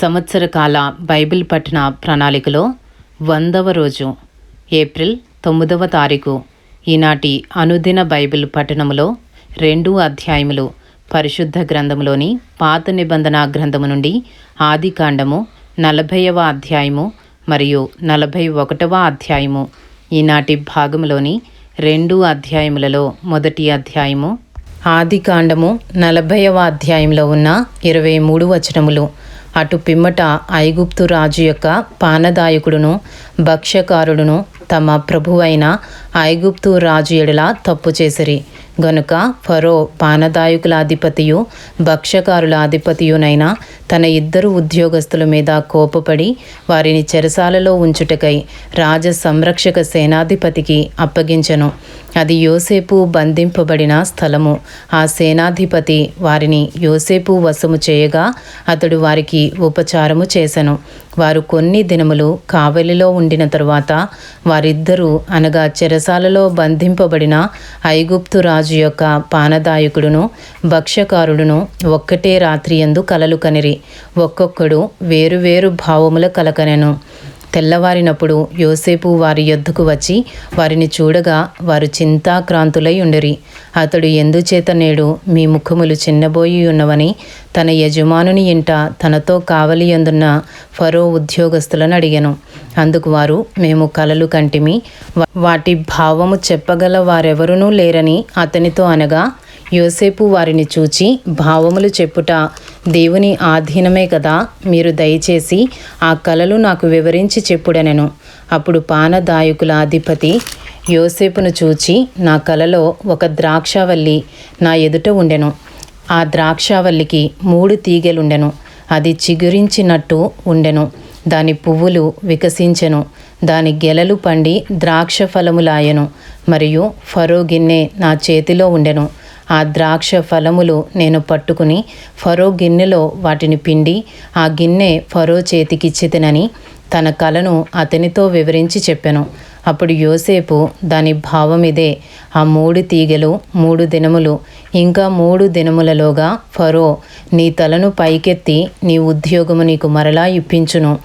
సంవత్సర కాల బైబిల్ పఠన ప్రణాళికలో వందవ రోజు ఏప్రిల్ తొమ్మిదవ తారీఖు ఈనాటి అనుదిన బైబిల్ పఠనములో రెండు అధ్యాయములు పరిశుద్ధ గ్రంథములోని పాత నిబంధన గ్రంథము నుండి ఆది కాండము నలభైవ అధ్యాయము మరియు నలభై ఒకటవ అధ్యాయము ఈనాటి భాగములోని రెండు అధ్యాయములలో మొదటి అధ్యాయము ఆది కాండము నలభైవ అధ్యాయంలో ఉన్న ఇరవై మూడు వచనములు. అటు పిమ్మట ఐగుప్తు రాజు యొక్క పానదాయకుడును భక్ష్యకారుడును తమ ప్రభువైన ఐగుప్తు రాజు ఎడల తప్పు చేసిరి. గనుక ఫరో పానదాయకుల అధిపతియు భక్ష్యకారుల అధిపతియునైన తన ఇద్దరు ఉద్యోగస్తుల మీద కోపపడి వారిని చెరసాలలో ఉంచుటకై రాజ సంరక్షక సేనాధిపతికి అప్పగించెను. అది యోసేపు బంధింపబడిన స్థలము. ఆ సేనాధిపతి వారిని యోసేపు వశము చేయగా అతడు వారికి ఉపచారము చేసెను. వారు కొన్ని దినములు కావలిలో ఉండిన తరువాత వారిద్దరూ అనగా చెరసాలలో బంధింపబడిన ఐగుప్తు రాజు యొక్క పానదాయకుడును భక్ష్యకారుడును ఒక్కటే రాత్రి ఎందు కలలు కనిరి. ఒక్కొక్కడు వేరువేరు భావముల కలకనెను. తెల్లవారినప్పుడు యోసేపు వారి యొద్దకు వచ్చి వారిని చూడగా వారు చింతాక్రాంతులై ఉండిరి. అతడు ఎందుచేత నేడు మీ ముఖములు చిన్నబోయి ఉన్నవని తన యజమానుని ఇంట తనతో కావలి ఫరో ఉద్యోగస్తులను అడిగాను. అందుకు వారు మేము కలలు కంటిమి వాటి భావము చెప్పగల వారెవరునూ లేరని అతనితో అనగా యోసేపు వారిని చూచి భావములు చెప్పుట దేవుని ఆధీనమే కదా మీరు దయచేసి ఆ కలలు నాకు వివరించి చెప్పుడనెను. అప్పుడు పానదాయకుల అధిపతి యోసేపును చూచి నా కలలో ఒక ద్రాక్షావల్లి నా ఎదుట ఉండెను. ఆ ద్రాక్షావల్లికి మూడు తీగెలుండెను. అది చిగురించినట్టు ఉండెను. దాని పువ్వులు వికసించెను. దాని గెలలు పండి ద్రాక్ష ఫలములాయను మరియు ఫరో గిన్నె నా చేతిలో ఉండెను. ఆ ద్రాక్ష ఫలములు నేను పట్టుకుని ఫరో గిన్నెలో వాటిని పిండి ఆ గిన్నె ఫరో చేతికిచ్చితినని తన కలను అతనితో వివరించి చెప్పెను. అప్పుడు యోసేపు దాని భావం ఇదే ఆ మూడు తీగలు మూడు దినములు ఇంకా మూడు దినములలోగా ఫరో నీ తలను పైకెత్తి నీ ఉద్యోగము నీకు మరలా ఇప్పించును.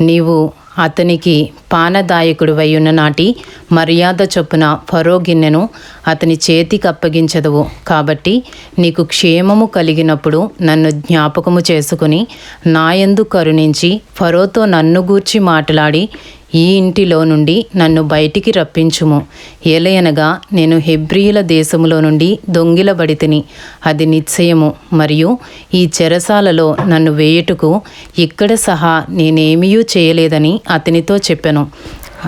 నీవు అతనికి పానదాయకుడు ఉన్న నాటి మర్యాద చొప్పున ఫరో గిన్నెను అతని చేతికి అప్పగించదవు. కాబట్టి నీకు క్షేమము కలిగినప్పుడు నన్ను జ్ఞాపకము చేసుకుని నాయందు కరుణించి ఫరోతో నన్ను గూర్చి మాట్లాడి ఈ ఇంటిలో నుండి నన్ను బయటికి రప్పించుము. ఏలయనగా నేను హెబ్రియుల దేశములో నుండి దొంగిలబడి తిని అది నిశ్చయము. మరియు ఈ చెరసాలలో నన్ను వేయుటకు ఇక్కడ సహా నేనేమీయూ చేయలేదని అతనితో చెప్పెను.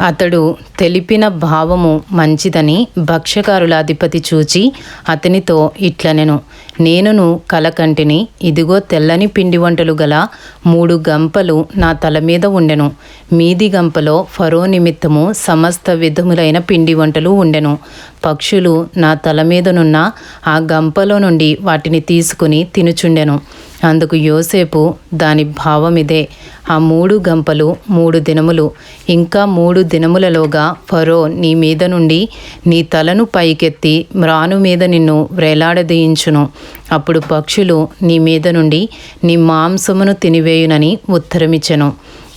అతడు తెలిపిన భావము మంచిదని భక్ష్యకారుల అధిపతి చూచి అతనితో ఇట్లనెను. నేనును కలకంటిని ఇదిగో తెల్లని పిండి వంటలు గల మూడు గంపలు నా తల మీద ఉండెను. మీది గంపలో ఫరో నిమిత్తము సమస్త విధములైన పిండి వంటలు ఉండెను. పక్షులు నా తల మీదనున్న ఆ గంపలో నుండి వాటిని తీసుకుని తినుచుండెను. అందుకు యోసేపు దాని భావమిదే. ఆ మూడు గంపలు మూడు దినములు. ఇంకా మూడు దినములలోగా ఫరో నీ మీద నుండి నీ తలను పైకెత్తి మ్రాను మీద నిన్ను వ్రేలాడదీయించును అప్పుడు పక్షులు నీ మీద నుండి నీ మాంసమును తినివేయునని ఉత్తరమిచ్చెను.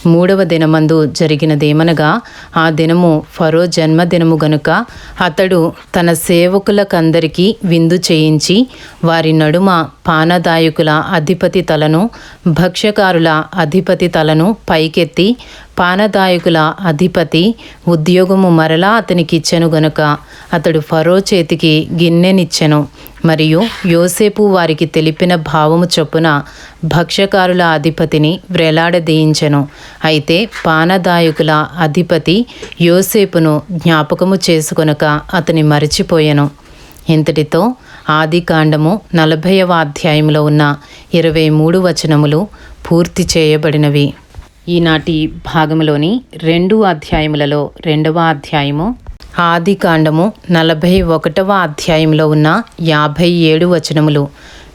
మూడవ దినమందు జరిగినదేమనగా ఆ దినము ఫరో జన్మదినము గనుక అతడు తన సేవకులకందరికీ విందు చేయించి వారి నడుమ పానదాయకుల అధిపతి తలను భక్ష్యకారుల అధిపతి తలను పైకెత్తి పానదాయకుల అధిపతి ఉద్యోగము మరలా అతనికి ఇచ్చెను గనుక అతడు ఫరో చేతికి గిన్నెనిచ్చెను. మరియు యోసేపు వారికి తెలిపిన భావము చొప్పున భక్ష్యకారుల అధిపతిని వ్రేలాడదీయించెను. అయితే పానదాయకుల అధిపతి యోసేపును జ్ఞాపకము చేసుకొనక అతని మరిచిపోయెను. ఇంతటితో ఆది కాండము నలభైవ అధ్యాయంలో ఉన్న ఇరవై మూడు వచనములు పూర్తి చేయబడినవి. ఈనాటి భాగంలోని రెండు అధ్యాయములలో రెండవ అధ్యాయము ఆది కాండము నలభై ఒకటవ అధ్యాయంలో ఉన్న యాభై ఏడు వచనములు.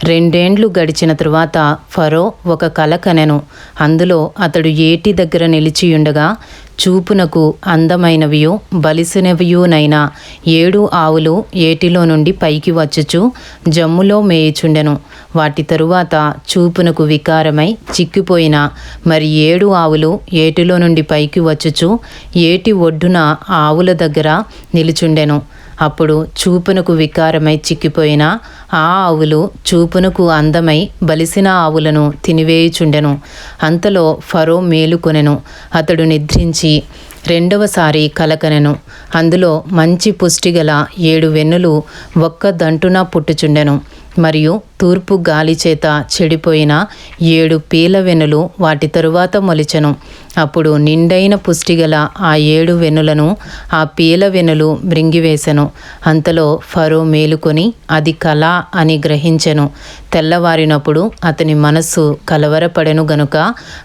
రెండేండ్లు గడిచిన తరువాత ఫరో ఒక కల కనెను. అందులో అతడు ఏటి దగ్గర నిలిచియుండగా చూపునకు అందమైనవియు బలిసినవియునైన ఏడు ఆవులు ఏటిలో నుండి పైకి వచ్చుచు జమ్ములో మేయుచుండెను. వాటి తరువాత చూపునకు వికారమై చిక్కిపోయిన మరి ఏడు ఆవులు ఏటిలో నుండి పైకి వచ్చుచు ఏటి ఒడ్డున ఆవుల దగ్గర నిలుచుండెను. అప్పుడు చూపునకు వికారమై చిక్కిపోయిన ఆ ఆవులు చూపునకు అందమై బలిసిన ఆవులను తినివేయుచుండెను. అంతలో ఫరో మేలుకొనెను. అతడు నిద్రించి రెండవసారి కలకనెను. అందులో మంచి పుష్టిగల ఏడు వెన్నులు ఒక్క దంటున పుట్టుచుండెను. మరియు తూర్పు గాలి చేత చెడిపోయిన ఏడు పీల వెనులు వాటి తరువాత మొలిచెను. అప్పుడు నిండైన పుష్టిగల ఆ ఏడు వెనులను ఆ పీల వెనులు మృంగివేశెను అంతలో ఫరో మేలుకొని అది కళ అని గ్రహించెను. తెల్లవారినప్పుడు అతని మనస్సు కలవరపడెను గనుక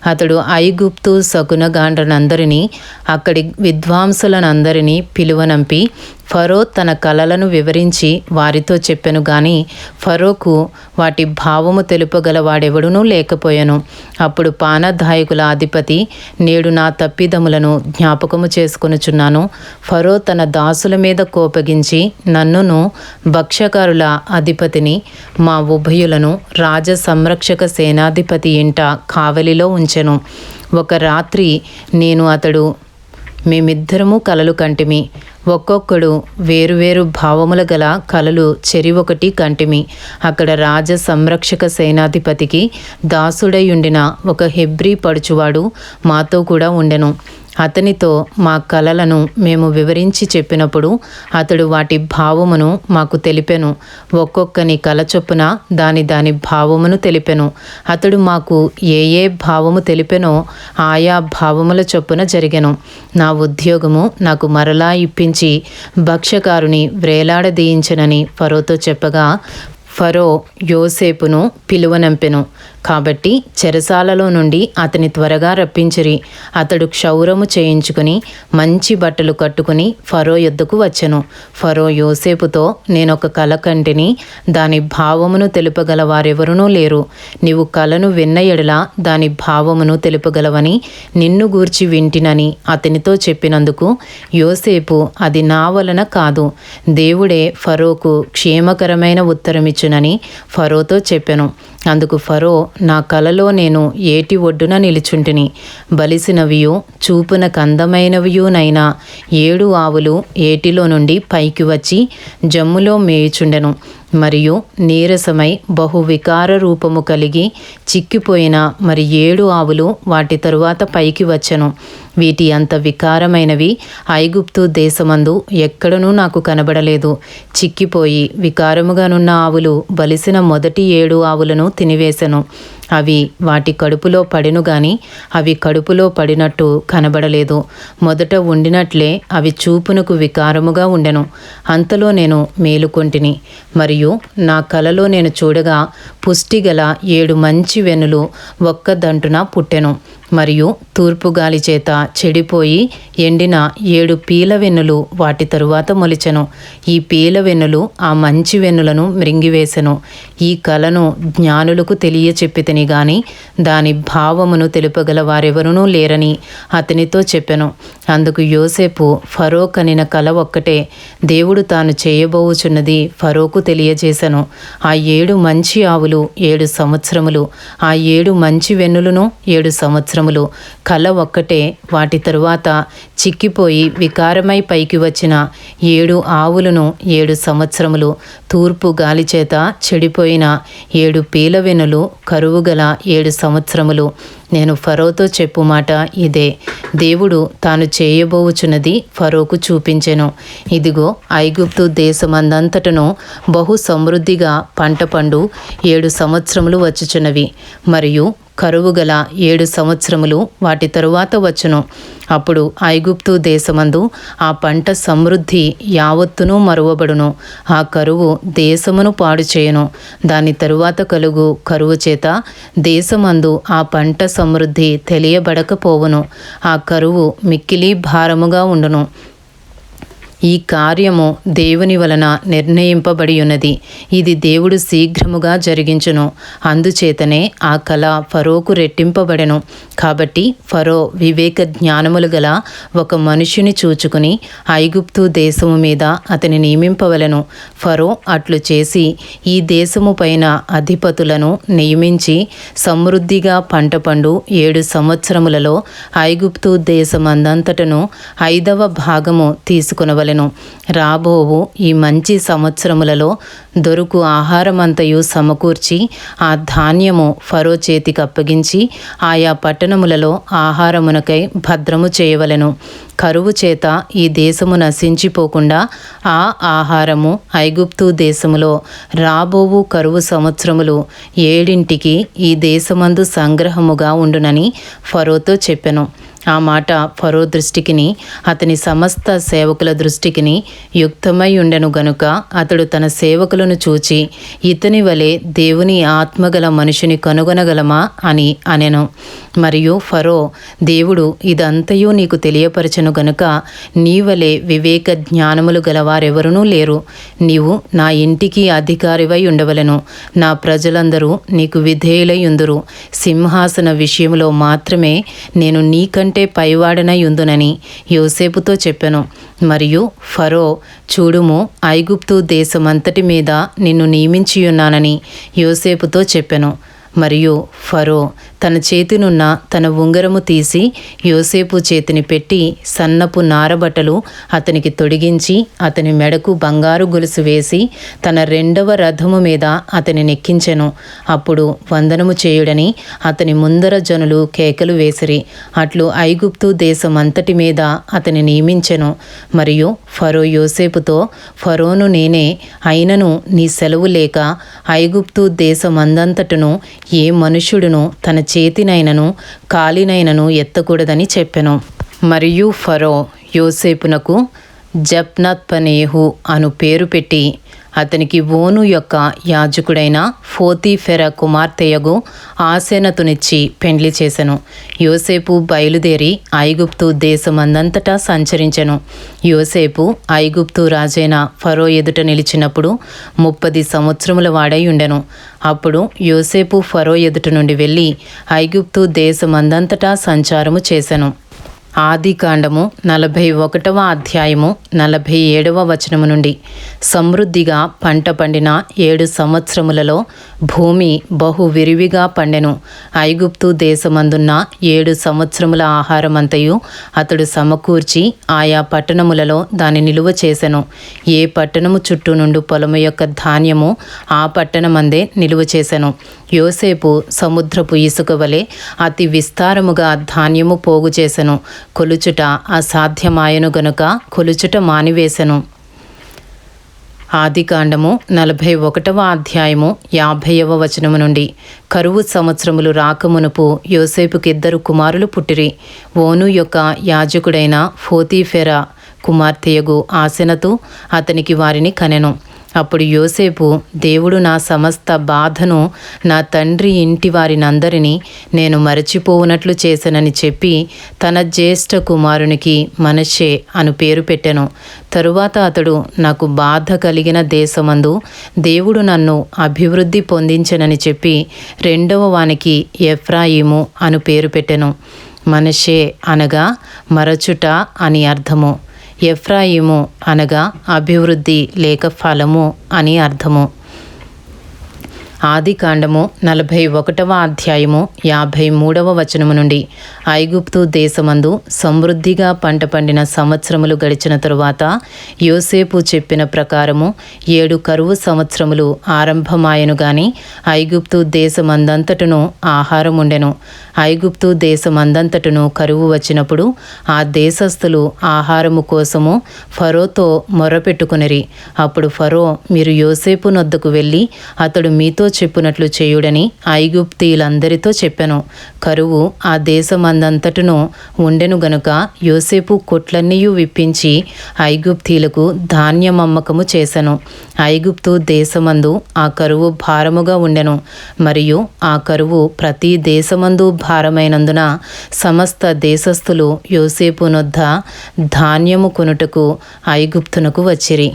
అతడు ఐగుప్తు సగునగాండ్రనందరినీ అక్కడి విద్వాంసులనందరినీ పిలువనంపి ఫరో తన కలలను వివరించి వారితో చెప్పెను గాని ఫరోకు వాటి భావము తెలుపగల వాడెవడునూ లేకపోయాను. అప్పుడు పానదాయకుల అధిపతి నేడు నా తప్పిదములను జ్ఞాపకము చేసుకొనుచున్నాను. ఫరో తన దాసుల మీద కోపగించి నన్నును భక్ష్యకారుల అధిపతిని మా ఉభయులను రాజ సంరక్షక సేనాధిపతి ఇంట కావలిలో ఉంచెను. ఒక రాత్రి నేను అతడు మేమిద్దరము కలలు కంటిమి. ఒక్కొక్కడు వేరువేరు భావముల గల కలలు చెరి ఒకటి కంటిమి. అక్కడ రాజ సంరక్షక సేనాధిపతికి దాసుడై ఒక హెబ్రీ పడుచువాడు మాతో కూడా ఉండెను. అతనితో మా కలలను మేము వివరించి చెప్పినప్పుడు అతడు వాటి భావమును మాకు తెలిపెను. ఒక్కొక్కని కల చొప్పున దాని దాని భావమును తెలిపెను. అతడు మాకు ఏ ఏ భావము తెలిపెనో ఆయా భావముల చొప్పున జరిగెను. నా ఉద్యోగము నాకు మరలా ఇప్పించి భక్ష్యకారుని వ్రేలాడదీయించనని ఫరోతో చెప్పగా ఫరో యోసేపును పిలువనంపెను. కాబట్టి చెరసాలలో నుండి అతని త్వరగా రప్పించిరి. అతడు క్షౌరము చేయించుకుని మంచి బట్టలు కట్టుకుని ఫరో యొద్దకు వచ్చెను. ఫరో యోసేపుతో నేనొక కల కంటిని దాని భావమును తెలుపగల వారెవరునూ లేరు. నీవు కలను విన్న ఎడల దాని భావమును తెలుపగలవని నిన్ను గూర్చి వింటినని అతనితో చెప్పినందుకు యోసేపు అది నా వలన కాదు. దేవుడే ఫరోకు క్షేమకరమైన ఉత్తరమిచ్చునని ఫరోతో చెప్పెను. అందుకు ఫరో నా కలలో నేను ఏటి ఒడ్డున నిలుచుంటిని? బలిసినవియు చూపున కందమైనవియునైనా ఏడు ఆవులు ఏటిలో నుండి పైకి వచ్చి జమ్ములో మేయుచుండెను. మరియు నీరసమై బహు వికార రూపము కలిగి చిక్కిపోయిన మరి ఏడు ఆవులు వాటి తరువాత పైకి వచ్చెను. వీటి అంత వికారమైనవి ఐగుప్తు దేశమందు ఎక్కడనూ నాకు కనబడలేదు. చిక్కిపోయి వికారముగానున్న ఆవులు బలిసిన మొదటి ఏడు ఆవులను తినివేశను. అవి వాటి కడుపులో పడిను గాని అవి కడుపులో పడినట్టు కనబడలేదు. మొదట ఉండినట్లే అవి చూపునకు వికారముగా ఉండెను. అంతలో నేను మేలుకొంటిని. మరియు నా కలలో నేను చూడగా పుష్టిగల ఏడు మంచి వెనులు ఒక్క దంటున పుట్టెను. మరియు తూర్పు గాలి చేత చెడిపోయి ఎండిన ఏడు పీల వెన్నులు వాటి తరువాత మొలిచెను. ఈ పీల వెన్నులు ఆ మంచి వెన్నులను మృంగివేశెను ఈ కలను జ్ఞానులకు తెలియచెప్పితిని గాని దాని భావమును తెలుపగల వారెవరునూ లేరని అతనితో చెప్పెను. అందుకు యోసేపు ఫరో కనిన కల ఒక్కటే. దేవుడు తాను చేయబోవుచున్నది ఫరోకు తెలియజేశను ఆ ఏడు మంచి ఆవులు ఏడు సంవత్సరములు ఆ ఏడు మంచి వెన్నులను ఏడు సంవత్సరం సంవత్సరములు కళ ఒక్కటే వాటి తరువాత చిక్కిపోయి వికారమై పైకి వచ్చిన ఏడు ఆవులను ఏడు సంవత్సరములు. తూర్పు గాలిచేత చెడిపోయిన ఏడు పీలవెనులు కరువుగల ఏడు సంవత్సరములు. నేను ఫరోతో చెప్పు మాట ఇదే. దేవుడు తాను చేయబోవుచున్నది ఫరోకు చూపించెను. ఇదిగో ఐగుప్తు దేశమందంతటను బహు సమృద్ధిగా పంట పండు ఏడు సంవత్సరములు వచ్చుచున్నవి. మరియు కరువు గల ఏడు సంవత్సరములు వాటి తరువాత వచ్చును. అప్పుడు ఐగుప్తు దేశమందు ఆ పంట సమృద్ధి యావత్తును మరువబడును. ఆ కరువు దేశమును పాడు చేయను దాని తరువాత కలుగు కరువు చేత దేశమందు ఆ పంట సమృద్ధి తెలియబడకపోవును. ఆ కరువు మిక్కిలి భారముగా ఉండును. ఈ కార్యము దేవుని వలన నిర్ణయింపబడి ఉన్నది ఇది దేవుడు శీఘ్రముగా జరిగించును. అందుచేతనే ఆ కళ ఫరోకు రెట్టింపబడెను. కాబట్టి ఫరో వివేక జ్ఞానములు గల ఒక మనుషుని చూచుకుని ఐగుప్తు దేశము మీద అతని నియమింపవలెను. ఫరో అట్లు చేసి ఈ దేశము పైన అధిపతులను నియమించి సమృద్ధిగా పంట పండు ఏడు సంవత్సరములలో ఐగుప్తు దేశమందంతటను ఐదవ భాగము తీసుకునవలను. రాబోవు ఈ మంచి సంవత్సరములలో దొరుకు ఆహారమంతయు సమకూర్చి ఆ ధాన్యము ఫరో చేతికి అప్పగించి ఆయా పట్టణములలో ఆహారమునకై భద్రము చేయవలెను. కరువు చేత ఈ దేశము నశించిపోకుండా ఆ ఆహారము ఐగుప్తు దేశములో రాబోవు కరువు సంవత్సరములు ఏడింటికి ఈ దేశమందు సంగ్రహముగా ఉండునని ఫరోతో చెప్పెను. ఆ మాట ఫరో దృష్టికిని అతని సమస్త సేవకుల దృష్టికిని యుక్తమై ఉండెను గనుక అతడు తన సేవకులను చూచి ఇతని వలె దేవుని ఆత్మగల మనుషుని కనుగొనగలమా అని అనెను. మరియు ఫరో దేవుడు ఇదంతయు నీకు తెలియపరచను గనుక నీవలే వివేక జ్ఞానములు గలవారెవరునూ లేరు. నీవు నా ఇంటికి అధికారివై ఉండవలను. నా ప్రజలందరూ నీకు విధేయులై ఉందురు. సింహాసన విషయంలో మాత్రమే నేను నీకంటే పైవాడనై ఉందునని యోసేపుతో చెప్పెను. మరియు ఫరో చూడుము ఐగుప్తు దేశమంతటి మీద నిన్ను నియమించియున్నానని యోసేపుతో చెప్పెను. మరియు ఫరో తన చేతినున్న తన ఉంగరము తీసి యోసేపు చేతిని పెట్టి సన్నపు నారబట్టలు అతనికి తొడిగించి అతని మెడకు బంగారు గొలుసు వేసి తన రెండవ రథము మీద అతని నెక్కించెను. అప్పుడు వందనము చేయుడని అతని ముందర జనులు కేకలు వేసిరి. అట్లు ఐగుప్తు దేశం అంతటి మీద అతని నియమించెను. మరియు ఫరో యోసేపుతో ఫరోను నేనే అయినను నీ సెలవు లేక ఐగుప్తు దేశమందంతటను ఏ మనుష్యుడును తన చేతినైనను కాలినైనను ఎత్తకూడదని చెప్పెను. మరియు ఫరో యోసేపునకు జప్నత్పనేహు అను పేరు పెట్టి అతనికి ఓను యొక్క యాజకుడైన ఫోతీఫెర కుమార్తెయగు ఆసేనతునిచ్చి పెండ్లి చేసెను. యోసేపు బయలుదేరి ఐగుప్తు దేశమందంతటా సంచరించెను. యోసేపు ఐగుప్తు రాజైన ఫరో ఎదుట నిలిచినప్పుడు ముప్పది సంవత్సరముల వాడై ఉండెను అప్పుడు యోసేపు ఫరో ఎదుట నుండి వెళ్ళి ఐగుప్తు దేశమందంతటా సంచారము చేసెను. ఆది కాండము నలభై ఒకటవ అధ్యాయము నలభై ఏడవ వచనము నుండి. సమృద్ధిగా పంట పండిన ఏడు సంవత్సరములలో భూమి బహు విరివిగా పండెను. ఐగుప్తు దేశమందున్న ఏడు సంవత్సరముల ఆహారమంతయు అతడు సమకూర్చి ఆయా పట్టణములలో దాని నిలువ చేసెను. ఏ పట్టణము చుట్టూ నుండి పొలము యొక్క ధాన్యము ఆ పట్టణమందే నిలువ చేసెను. యోసేపు సముద్రపు ఇసుక వలె అతి విస్తారముగా ధాన్యము పోగు చేసెను. కొలుచుట అసాధ్యమాయను గనుక కొలుచుట మానివేశను ఆదికాండము నలభై ఒకటవ అధ్యాయము యాభైవ వచనము నుండి కరువు సంవత్సరములు రాకమునుపు యోసేపుకి ఇద్దరు కుమారులు పుట్టిరి. ఓను యొక్క యాజకుడైన ఫోతీఫెరా కుమార్తెయగు ఆసెనతు అతనికి వారిని కనెను. అప్పుడు యోసేపు దేవుడు నా సమస్త బాధను నా తండ్రి ఇంటి వారినందరినీ నేను మరచిపోవునట్లు చేశానని చెప్పి తన జ్యేష్ఠ కుమారునికి మనషే అను పేరు పెట్టెను. తరువాత అతడు నాకు బాధ కలిగిన దేశమందు దేవుడు నన్ను అభివృద్ధి పొందించనని చెప్పి రెండవ వానికి ఎఫ్రాయిము అను పేరు పెట్టెను. మనషే అనగా మరచుట అని అర్థము. ఎఫ్రాయిము అనగా అభివృద్ధి లేక ఫలము అని అర్థము. ఆదికాండము నలభై ఒకటవ అధ్యాయము యాభై మూడవ వచనము నుండి. ఐగుప్తు దేశమందు సమృద్ధిగా పంట పండిన సంవత్సరములు గడిచిన తరువాత యోసేపు చెప్పిన ప్రకారము ఏడు కరువు సంవత్సరములు ఆరంభమాయను గాని ఐగుప్తు దేశమందంతటను ఆహారం ఉండెను ఐగుప్తు దేశమందంతటను కరువు వచ్చినప్పుడు ఆ దేశస్థులు ఆహారము కోసము ఫరోతో మొరపెట్టుకునిరి. అప్పుడు ఫరో మీరు యోసేపు నొద్దకు వెళ్ళి అతడు మీతో చెప్పునట్లు చేయుడని ఐగుప్తీయులందరితో చెప్పెను. కరువు ఆ దేశమందంతటను ఉండెను గనుక యోసేపు కొట్లన్నీయు విప్పించి ఐగుప్తీయులకు ధాన్యమమ్మకము చేసెను. ఐగుప్తు దేశమందు ఆ కరువు భారముగా ఉండెను. మరియు ఆ కరువు ప్రతి దేశమందు భారమైనందున సమస్త దేశస్థులు యోసేపు నొద్ద ధాన్యము కొనుటకు ఐగుప్తునకు వచ్చిరి.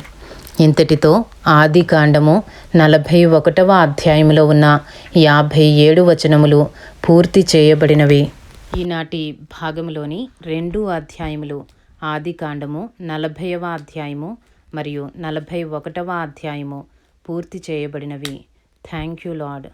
ఇంతటితో ఆది కాండము నలభై ఒకటవ అధ్యాయంలో ఉన్న యాభై ఏడు వచనములు పూర్తి చేయబడినవి. ఈనాటి భాగములోని రెండు అధ్యాయములు ఆది కాండము నలభైవ అధ్యాయము మరియు నలభై ఒకటవ అధ్యాయము పూర్తి చేయబడినవి. Thank you lord